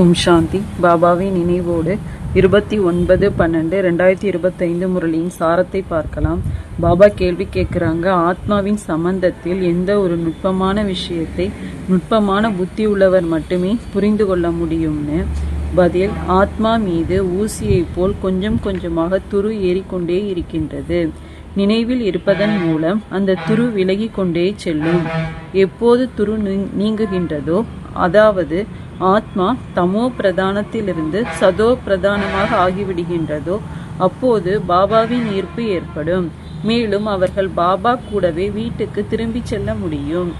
ஓம் சாந்தி. பாபாவின் நினைவோடு இருபத்தி ஒன்பது பன்னெண்டு ரெண்டாயிரத்தி இருபத்தைந்து முரளியின் சாரத்தை பார்க்கலாம். பாபா கேள்வி கேட்குறாங்க ஆத்மாவின் சம்பந்தத்தில் எந்த ஒரு நுட்பமான விஷயத்தை நுட்பமான புத்தி உள்ளவர் மட்டுமே புரிந்து கொள்ள முடியும்னு? பதில் ஆத்மா மீது ஊசியைப் போல் கொஞ்சம் கொஞ்சமாக துரு ஏறிக்கொண்டே இருக்கின்றது. நினைவில் இருப்பதன் மூலம் அந்த துரு விலகி கொண்டே செல்லும். எப்போது துரு நீங்குகின்றதோ அதாவது ஆத்மா தமோ பிரதானத்திலிருந்து சதோ பிரதானமாக ஆகிவிடுகின்றதோ அப்போது பாபாவின் ஈர்ப்பு ஏற்படும். மேலும் அவர்கள் பாபா கூடவே வீட்டுக்கு திரும்பிச் செல்ல முடியும்.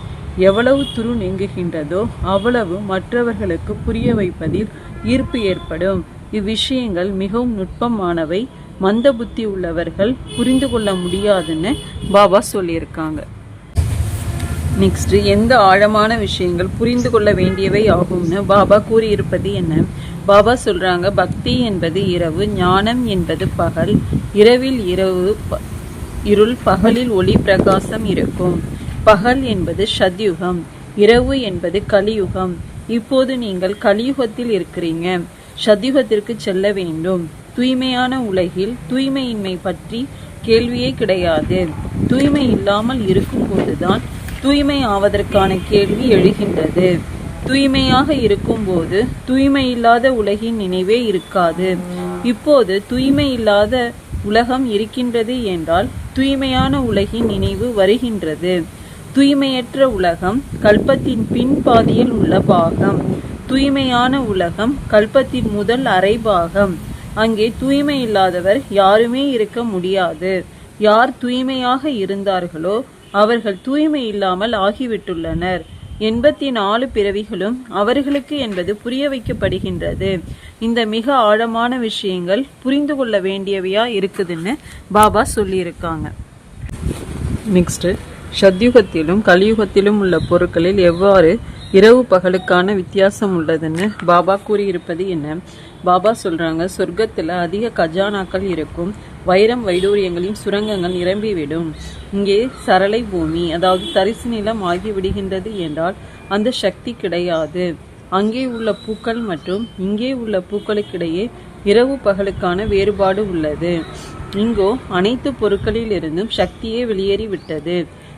எவ்வளவு துரு நீங்குகின்றதோ அவ்வளவு மற்றவர்களுக்கு புரிய வைப்பதில் ஈர்ப்பு ஏற்படும். இவ்விஷயங்கள் மிகவும் நுட்பமானவை. மந்த புத்தி உள்ளவர்கள் புரிந்து கொள்ள முடியாதுன்னு பாபா சொல்லியிருக்காங்க. நெக்ஸ்ட் எந்த ஆழமான விஷயங்கள் புரிந்து கொள்ள வேண்டியவை ஆகும்னு பாபா கூறியிருப்பது என்ன? பாபா சொல்றாங்க பக்தி என்பது இரவு ஞானம் என்பது பகல். இரவில் இரவு ப- இருள் பகலில் ஒளி பிரகாசம் இருக்கும். பகல் என்பது சத்யுகம் இரவு என்பது கலியுகம். இப்போது நீங்கள் கலியுகத்தில் இருக்கிறீங்க. சத்யுகத்திற்கு செல்ல வேண்டும். தூய்மையான உலகில் தூய்மையின்மை பற்றி கேள்வியே கிடையாது. தூய்மை இல்லாமல் இருக்கும்போதுதான் தூய்மை ஆவதற்கான கேள்வி எழுகின்றது. தூய்மையாக இருக்கும்போது தூய்மை இல்லாத உலகின் நினைவே இருக்காது. இப்போது தூய்மை இல்லாத உலகம் இருக்கின்றது என்றால் தூய்மையான உலகின் நினைவு வருகின்றது. தூய்மையற்ற உலகம் கல்பத்தின் பின் பாதியில் உள்ள பாகம். தூய்மையான உலகம் கல்பத்தின் முதல் அரை பாகம். அங்கே தூய்மை இல்லாதவர் யாருமே இருக்க முடியாது. யார் தூய்மையாக இருந்தார்களோ அவர்கள் தூய்மை இல்லாமல் ஆகிவிட்டுள்ளனர். எண்பத்தி நாலு பிறவிகளும் அவர்களுக்கு என்பது புரிய வைக்கப்படுகின்றது. இந்த மிக ஆழமான விஷயங்கள் புரிந்து கொள்ள வேண்டியவையா இருக்குதுன்னு பாபா சொல்லியிருக்காங்க. நெக்ஸ்ட்டு சத்யுகத்திலும் கலியுகத்திலும் உள்ள பொருட்களில் எவ்வாறு இரவு பகலுக்கான வித்தியாசம் உள்ளதுன்னு பாபா கூறியிருப்பது என்ன? பாபா சொல்றாங்க சொர்க்கத்தில் அதிக கஜானாக்கள் இருக்கும் வைரம் வைடூரியங்களின் சுரங்கங்கள் நிரம்பிவிடும். இங்கே சரளை பூமி அதாவது தரிசு நிலம் ஆகிவிடுகின்றது என்றால் அந்த சக்தி கிடையாது. அங்கே உள்ள பூக்கள் மற்றும் இங்கே உள்ள பூக்களுக்கிடையே இரவு பகலுக்கான வேறுபாடு உள்ளது. இங்கோ அனைத்து பொருட்களில் இருந்தும் சக்தியே வெளியேறிவிட்டது.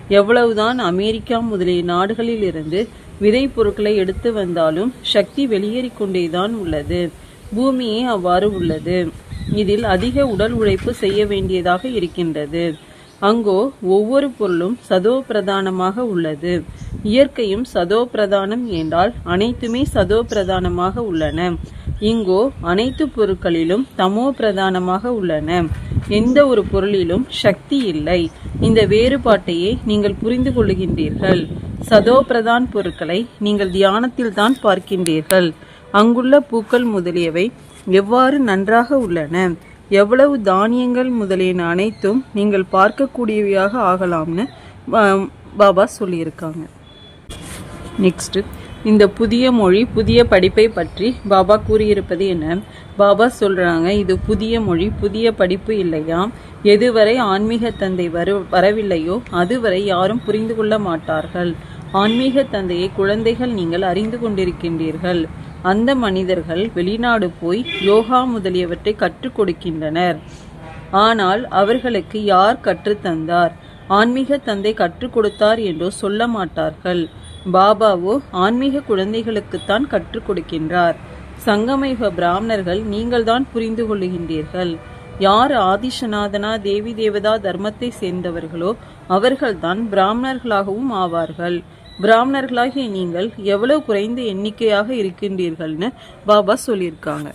எவ்வளவுதான் அமெரிக்கா முதலிய நாடுகளில் இருந்து விதை பொருட்களை எடுத்து வந்தாலும் சக்தி வெளியேறிக்கொண்டேதான் உள்ளது. பூமியே அவ்வாறு உள்ளது. இதில் அதிக உடல் உழைப்பு செய்ய வேண்டியதாக இருக்கின்றது. அங்கோ ஒவ்வொரு பொருளும் சதோ பிரதானமாக உள்ளது. இயற்கையும் சதோ பிரதானம் என்றால் அனைத்துமே சதோ பிரதானமாக உள்ளன. இங்கோ அனைத்து பொருட்களிலும் தமோ பிரதானமாக உள்ளன. எந்த ஒரு பொருளிலும் சக்தி இல்லை. இந்த வேறுபாட்டையே நீங்கள் புரிந்து கொள்ளுகின்றீர்கள் சதோபிரதான் பொருட்களை நீங்கள் தியானத்தில் தான் பார்க்கின்றீர்கள். அங்குள்ள பூக்கள் முதலியவை எவ்வாறு நன்றாக உள்ளன? எவ்வளவு தானியங்கள் முதலியன அனைத்தும் நீங்கள் பார்க்கக்கூடியவையாக ஆகலாம்னு பாபா சொல்லியிருக்காங்க. நெக்ஸ்ட்டு இந்த புதிய மொழி புதிய படிப்பை பற்றி பாபா கூறியிருப்பது என்ன? பாபா சொல்றாங்க இது புதிய மொழி புதிய படிப்பு இல்லையாம் எதுவரை ஆன்மீக தந்தை வரு வரவில்லையோ அதுவரை யாரும் புரிந்து கொள்ள மாட்டார்கள். ஆன்மீக தந்தையை குழந்தைகள் நீங்கள் அறிந்து கொண்டிருக்கின்றீர்கள். அந்த மனிதர்கள் வெளிநாடு போய் யோகா முதலியவற்றை கற்றுக் கொடுக்கின்றனர். ஆனால் அவர்களுக்கு யார் கற்றுத்தந்தார்? ஆன்மீக தந்தை கற்றுக் கொடுத்தார் என்றோ சொல்ல மாட்டார்கள். பாபாவோ ஆன்மீக குழந்தைகளுக்குத்தான் கற்றுக் கொடுக்கின்றார். சங்கமயுக பிராமணர்கள் நீங்கள்தான் புரிந்து கொள்ளுகின்றீர்கள். யார் ஆதிசநாதனா தேவி தேவதா தர்மத்தை சேர்ந்தவர்களோ அவர்கள்தான் பிராமணர்களாகவும் ஆவார்கள். பிராமணர்களாகிய நீங்கள் எவ்வளவு குறைந்த எண்ணிக்கையாக இருக்கின்றீர்கள்னு பாபா சொல்லியிருக்காங்க.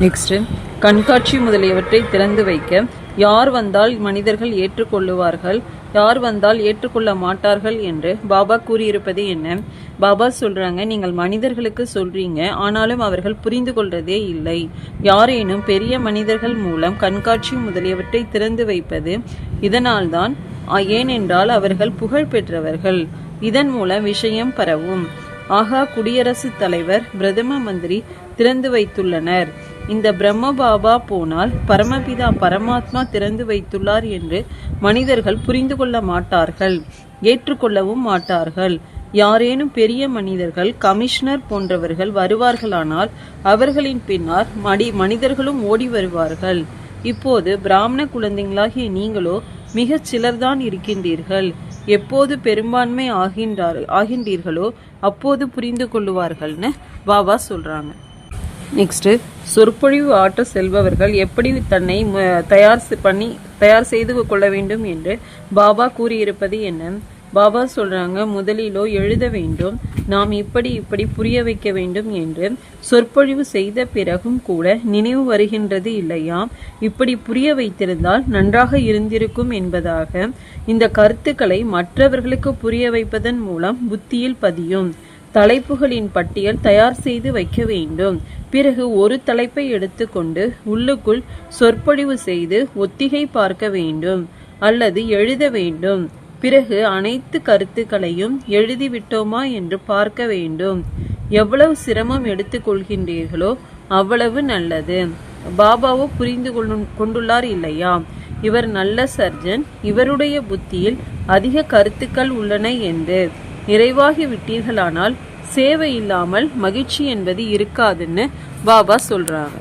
நெக்ஸ்ட் கண்காட்சி முதலியவற்றை திறந்து வைக்க யார் வந்தால் மனிதர்கள் ஏற்றுக்கொள்ளுவார்கள் யார் வந்தால் ஏற்றுக்கொள்ள மாட்டார்கள் என்று பாபா கூறியிருப்பது என்ன? பாபா சொல்றாங்க நீங்கள் மனிதர்களுக்கு சொல்றீங்க ஆனாலும் அவர்கள் புரிந்து கொள்றதே இல்லை. யாரேனும் பெரிய மனிதர்கள் மூலம் கண்காட்சி முதலியவற்றை திறந்து வைப்பது இதனால்தான் ஏனென்றால் அவர்கள் புகழ் பெற்றவர்கள். இதன் மூலம் விஷயம் பரவும். ஆகா குடியரசுத் தலைவர் பிரதம மந்திரி திறந்து வைத்துள்ளனர். இந்த பிரம்ம பாபா போனால் பரமபிதா பரமாத்மா திறந்து வைத்துள்ளார் என்று மனிதர்கள் புரிந்து கொள்ள மாட்டார்கள் ஏற்றுக்கொள்ளவும் மாட்டார்கள். யாரேனும் பெரிய மனிதர்கள் கமிஷனர் போன்றவர்கள் வருவார்களானால் அவர்களின் பின்னால் மடி மனிதர்களும் ஓடி வருவார்கள். இப்போது பிராமண குழந்தைகளாகிய நீங்களோ மிகச் சிலர்தான் இருக்கின்றீர்கள். எப்போது பெரும்பான்மை ஆகின்றார் ஆகின்றீர்களோ அப்போது புரிந்து கொள்ளுவார்கள்னு பாபா சொல்றாங்க. நெக்ஸ்ட்டு சொற்பொழிவு ஆற்ற செல்பவர்கள் எப்படி தன்னை தயார் பண்ணி தயார் செய்து கொள்ள வேண்டும் என்று பாபா கூறியிருப்பது என்ன? பாபா சொல்றாங்க முதலிலோ எழுத வேண்டும் நாம் இப்படி இப்படி புரிய வைக்க வேண்டும் என்று சொற்பொழிவு செய்த பிறகும் கூட நினைவு வருகின்றது இல்லையா இப்படி புரிய வைத்திருந்தால் நன்றாக இருந்திருக்கும் என்பதாக இந்த கருத்துக்களை மற்றவர்களுக்கு புரிய வைப்பதன் மூலம் புத்தியில் பதியும். தலைப்புகளின் பட்டியல் தயார் செய்து வைக்க வேண்டும். பிறகு ஒரு தலைப்பை எடுத்துக்கொண்டு உள்ளுக்குள் சொற்பொழிவு செய்து ஒத்திகை பார்க்க வேண்டும் அல்லது எழுத வேண்டும். பிறகு அனைத்து கருத்துக்களையும் எழுதிவிட்டோமா என்று பார்க்க வேண்டும். எவ்வளவு சிரமம் எடுத்துக்கொள்கின்றீர்களோ அவ்வளவு நல்லது. பாபாவோ புரிந்து கொண்டுள்ளார் இல்லையா? இவர் நல்ல சர்ஜன். இவருடைய புத்தியில் அதிக கருத்துக்கள் உள்ளன என்று. நிறைவாகி விட்டீர்களானால் சேவை இல்லாமல் மகிழ்ச்சி என்பது இருக்காதுன்னு பாபா சொல்றாங்க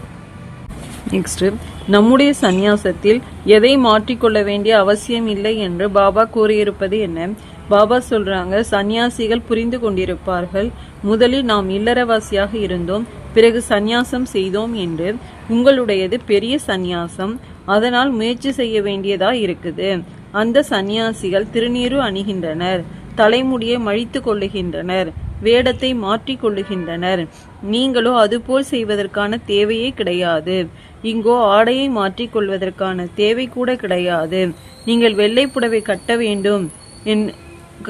நெக்ஸ்ட் நம்முடைய சந்நியாசத்தில் எதை மாற்றிக்கொள்ள வேண்டிய அவசியம் இல்லை என்று பாபா கூறியிருப்பது என்ன? பாபா சொல்றாங்க சந்நியாசிகள் புரிந்து கொண்டிருப்பார்கள். முதலில் நாம் இல்லறவாசியாக இருந்தோம் பிறகு சந்நியாசம் செய்தோம் என்று. உங்களுடையது பெரிய சந்நியாசம் அதனால் முயற்சி செய்ய வேண்டியதா இருக்குது. அந்த சந்நியாசிகள் திருநீரு அணிகின்றனர். தலைமுடியை மழித்து கொள்ளுகின்றனர் வேடத்தை மாற்றிக் கொள்ளுகின்றனர். நீங்களோ அதுபோல் செய்வதற்கான தேவையே கிடையாது. இங்கோ ஆடையை மாற்றிக் கொள்வதற்கான தேவை கூட கிடையாது. நீங்கள் வெள்ளை புடவை கட்ட வேண்டும் என்-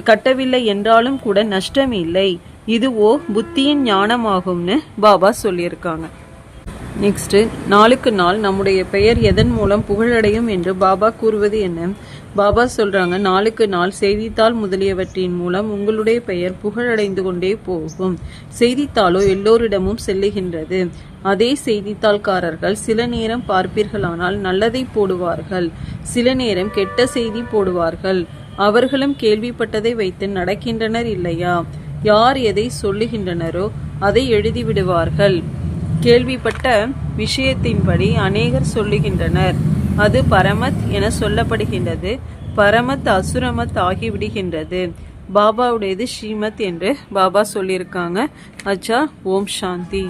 கட்டவில்லை என்றாலும் கூட நஷ்டம் இல்லை இதுவோ புத்தியின் ஞானமாகும்னு பாபா சொல்லியிருக்காங்க. நெக்ஸ்ட் நாளுக்கு நாள் நம்முடைய பெயர் எதன் மூலம் புகழடையும் என்று பாபா கூறுவது என்ன? பாபா சொல்றாங்க நாளுக்கு நாள் செய்தித்தாள் முதலியவற்றின் மூலம் உங்களுடைய பெயர் புகழடைந்து கொண்டே போகும். செய்தித்தாளோ எல்லோரிடமும் செல்லுகின்றது. அதே செய்தித்தாள்காரர்கள் சில நேரம் பார்ப்பீர்களானால் நல்லதை போடுவார்கள். சில நேரம் கெட்ட செய்தி போடுவார்கள். அவர்களும் கேள்விப்பட்டதை வைத்து நடக்கின்றனர் இல்லையா? யார் எதை சொல்லுகின்றனரோ அதை எழுதிவிடுவார்கள். கேள்விப்பட்ட விஷயத்தின்படி அநேகர் சொல்லுகின்றனர். அது பரமத் என சொல்லப்படுகின்றது. பரமத் அசுரமத் ஆகிவிடுகின்றது. பாபாவுடையது ஸ்ரீமத் என்று பாபா சொல்லியிருக்காங்க. அச்சா ஓம் சாந்தி.